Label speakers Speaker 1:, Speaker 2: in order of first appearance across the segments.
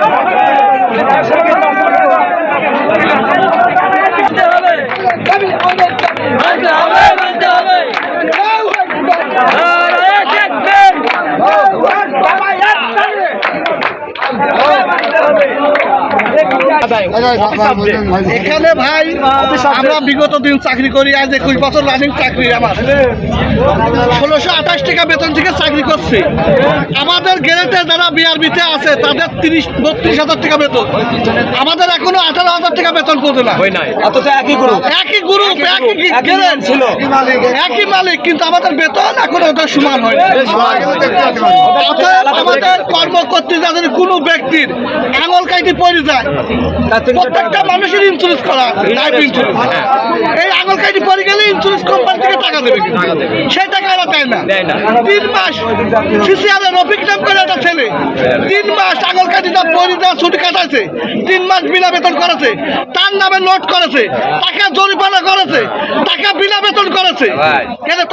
Speaker 1: Thank you. এখানে ভাই আমরা বিগত দিন চাকরি করি আজ একুশ বছর রানিং চাকরি আমার। ষোলোশো আঠাশ টাকা বেতন থেকে চাকরি করছি। আমাদের গেরেটে যারা বিআরবিতে আছে তাদের তিরিশ বত্রিশ হাজার টাকা বেতন। আমাদের এখনও আঠারো হাজার টাকা বেতন পড়ে না
Speaker 2: হয় একই গ্রুপ
Speaker 1: একই
Speaker 2: ছিল।
Speaker 1: একই মালিক। কিন্তু আমাদের বেতন এখন ওদের সমান হয় অতএব আমাদের কর্ম করতে যাদের কোনো ব্যক্তির আঙুল কাইটি পড়ে যায় প্রত্যেকটা মানুষের ইন্স্যুরেন্স করা আছে লাইফ ইন্স্যুরেন্স এই আঙুল কাইটি পড়ে গেলে ইন্স্যুরেন্স কোম্পানি থেকে টাকা দেবে। সেই টাকা এরা দেয় না। তিন মাস সিসিআরে রফিক নাম করে একটা ছেলে তিন মাস আঙুল কাটি দেওয়া ছুটি কাটাইছে তিন মাস বিনা বেতন করেছে তার নামে নোট করেছে তাকে জরিমানা করেছে তাকে বিনা বেতন করেছে.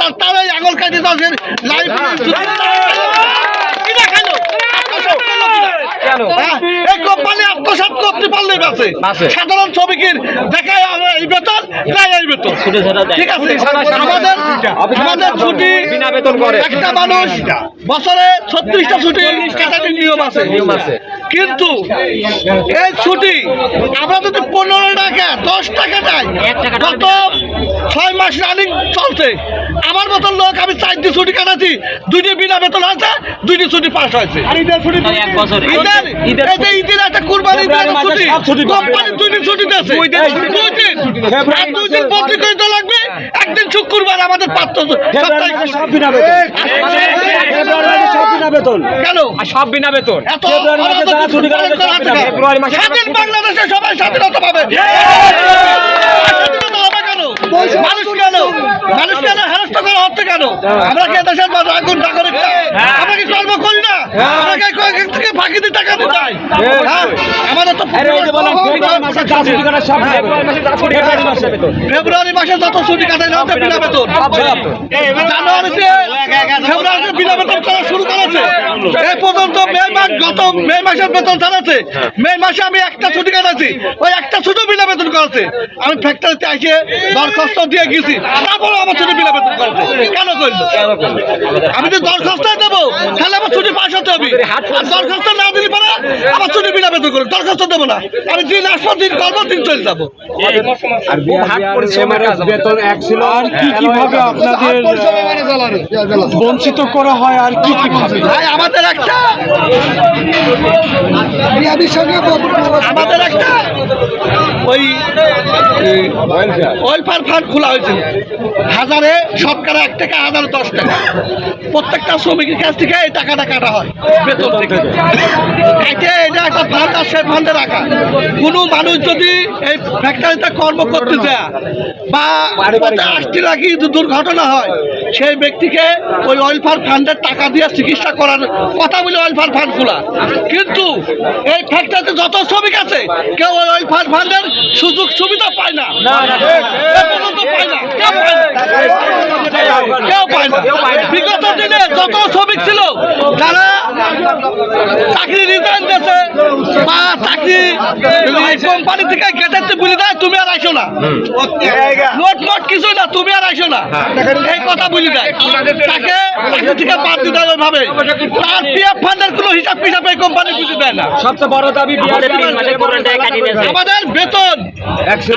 Speaker 1: তার তারাই আঙুল কাটি তাদের লাইফ
Speaker 2: কেন
Speaker 1: হ্যাঁ, এই কোম্পানি আত্মসাৎ করতে বাঁচে। সাধারণ শ্রমিকের দেখায় আমরা এই বেতন এই বেতন। ঠিক আছে আমাদের আমাদের ছুটি
Speaker 2: বিনা বেতন করে।
Speaker 1: একটা মানুষ বছরে ছত্রিশটা ছুটি নিয়ম আছে। কিন্তু এই ছুটি আমরা যদি পনেরো টাকা দশ টাকা দেয় গত ছয় মাস রানিং চলছে। আমার মতন লোক আমি চারটি ছুটি কাটাচ্ছি। দুইটি বিনা বেতন আছে দুইটি ছুটি পাস হয়েছে। ঈদের
Speaker 2: ঈদের সব ছুটি।
Speaker 1: দুই দিন
Speaker 2: দুই দিন
Speaker 1: আর দুই দিন লাগবে। একদিন শুক্রবার আমাদের পাত্র
Speaker 2: সব বিনা বেতন।
Speaker 1: কেন?
Speaker 2: সব বিনা বেতন। ফেব্রুয়ারি মাসে
Speaker 1: বাংলাদেশে সবাই স্বাধীনতা পাবে। মানুষ কেন মানুষ কেন হেনস্থ করা হচ্ছে কেন আমরা কি দেশের আগুন নাগরিক না? আমরা কি কর্ম করি না আমরা কি কয়েক থেকে ফাঁকি দিয়ে টাকা দিতে হ্যাঁ? আমাদের তো
Speaker 2: আরে ওই যে বললাম ফেব্রুয়ারি মাসে
Speaker 1: যত ছুটি কাটাই না বিনা বেতন জানুয়ারিতে ফেব্রুয়ারিতে বিনা বেতন করা শুরু করেছে এই পর্যন্ত মে মাস গত মে মাসের বেতন চালাচ্ছে মে মাসে আমি একটা ছুটি কাটাচ্ছি ওই একটা ছুটি করেছে আমি ফ্যাক্টরিতে আসে দরখাস্ত দিয়ে গেছি। তারপরে আমার ছুটি বিনা বেতন করেছে কেন করল? আমি যদি দরখাস্ত দেবো তাহলে আমার ছুটি পাশ হতে হবে। আর দরখাস্ত না দিলে আমার ছুটি বিনা বেতন করবে দরখাস্ত দেবো না। আমি দিন আসব দিন করব দিন চলে যাব।
Speaker 2: আর খুব হাট পরিশ্রমের কাজ আমাদের।
Speaker 3: বেতন এক ছিল আর কি কীভাবে আপনাদের বঞ্চিত করা হয় আর কি কীভাবে?
Speaker 1: ভাই আমাদের একটা। আমাদের একটা। ওই ওয়েলফেয়ার ফান্ড খোলা হয়েছিল হাজারে শতকরা এক টাকা হাজারে দশ টাকা। প্রত্যেকটা শ্রমিকের কাছ থেকে এই টাকাটা কাটা হয় বেতন থেকে। এটা একটা ফান্ড আর সেই ফান্ডে রাখা। কোনো মানুষ যদি এই ফ্যাক্টরিতে কর্ম করতে যায় বা আসতে রাখি দুর্ঘটনা হয় সেই ব্যক্তিকে ওই ওয়েলফেয়ার ফান্ডের টাকা দিয়ে চিকিৎসা করার কথা বলে ওয়েলফেয়ার ফান্ড খোলা। কিন্তু এই ফ্যাক্টরিতে যত শ্রমিক আছে কেউ ওই ওয়েলফেয়ার ফান্ডের সুযোগ সুবিধা পায় না। পায় না। কেউ পায় না। কেউ পায় না। বিগত দিনে যত শ্রমিক ছিল যারা বা চাকরি কোম্পানি থেকে গেটেতে বলে দেয় তুমি আর আইসো না। নোট নোট কিছু না তুমি আর আইসো না। এই কথা বলে দেয়। তাকে চাকরি থেকে বাদ দিতে হবে ভাবে। তার পিএফ ফান্ডের কোনো হিসাব পিসাব এই কোম্পানি বুঝে দেয় না।
Speaker 2: সবচেয়ে বড় দাবি
Speaker 4: আমাদের তিন মাসে করোনা টাকা কাটিয়ে নিয়েছে
Speaker 1: আমাদের বেতন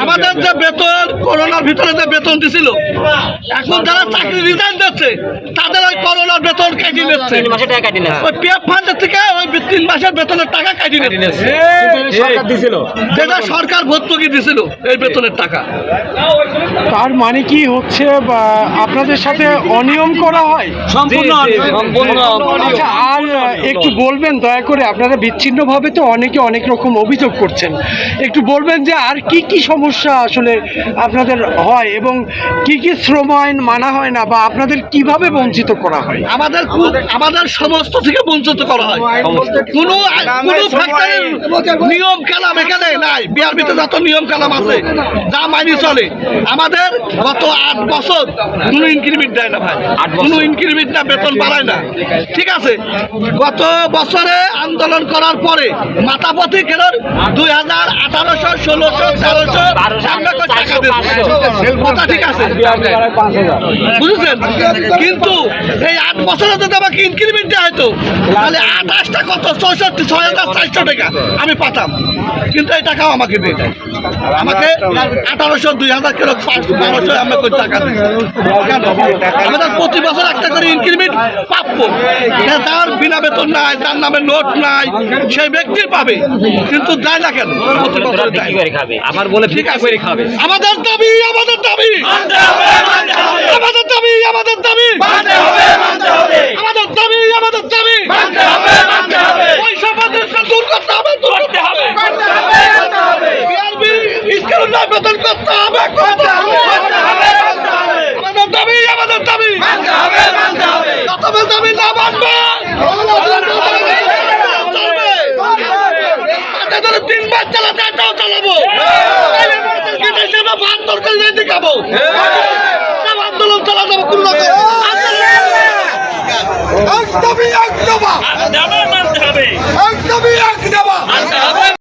Speaker 1: আমাদের যে বেতন করোনার ভিতরে যে বেতন দিছিল এখন যারা চাকরি রিজাইন দিচ্ছে তাদের ওই করোনার বেতন কেটে নিচ্ছে। ওই পিএফ ফান্ডের থেকে ওই তিন মাসের বেতনের টাকা কাটি নিচ্ছে।
Speaker 2: সরকার দিছিল।
Speaker 1: যেটা সরকার ভর্তুকি দিছিল এই বেতনের টাকা।
Speaker 3: তার মানে কি হচ্ছে আপনাদের সাথে অনিয়ম করা হয়?
Speaker 2: সম্পূর্ণ সম্পূর্ণ
Speaker 3: আচ্ছা আর একটু বলবেন দয়া করে আপনারা বিচ্ছিন্নভাবে তো অনেকে অনেক রকম অভিযোগ করছেন। একটু বলবেন যে আর কি কি সমস্যা আসলে আপনাদের হয় এবং কি কি শ্রম আইন মানা হয় না বা আপনাদের কীভাবে বঞ্চিত করা হয়?
Speaker 1: আমাদের আমাদের সমস্ত থেকে বঞ্চিত করা হয়। কোনো নিয়ম কালাম এখানে নাই। বিআরবিতে যত নিয়ম কালাম আছে যা মানি চলে। আমাদের গত আট বছর কোনো ইনক্রিমেন্ট দেয় না ভাই। কোনো ইনক্রিমেন্ট না বেতন বাড়ায় না। ঠিক আছে? গত বছরে আন্দোলন করার পরে মাথাপতি কেরর দুই হাজার আঠারোশো ষোলোশো তেরোশো টাকা কথা ঠিক আছে? বুঝেছেন? কিন্তু এই আট বছরে যদি আমাকে ইনক্রিমেন্ট দেওয়া হয়তো তাহলে আঠাশটা কত? চৌষট্টি ছয় হাজার চারশো টাকা। আমি পাতাম কিন্তু এই টাকাও আমাকে দিয়ে দেয়। আমাকে আঠারোশো দুই হাজার কিলো বারোশো আমাকে টাকা কেন? আমাদের প্রতি বছর একটা করে ইনক্রিমেন্ট প্রাপ্য হ্যাঁ, তার বিনা বেতন নাই তার নামে নোট নাই সেই ব্যক্তি পাবে। কিন্তু দেয় না কেন? প্রতি বছর
Speaker 4: খাবে। আমার বলে
Speaker 1: ঠিক আছে। আমাদের দাবি আমাদের দাবি। আমাদের দাবি আমাদের দাবি। আমাদের দাবি আমাদের দাবি পয়সা বাতিলকে দূর করতে হবে দূর করতে হবে বিআরবি স্কেল না বেতন করতে হবে করতে হবে আমাদের দাবি আমাদের দাবি যত দাবি না মানবে চলবে। হাতে ধরে তিনবার চালাতে এটাও চালাবো। ভাত তরকারি দিয়ে খাব? আন্দোলন চালা কোন একদমই এক একদমই এক দফা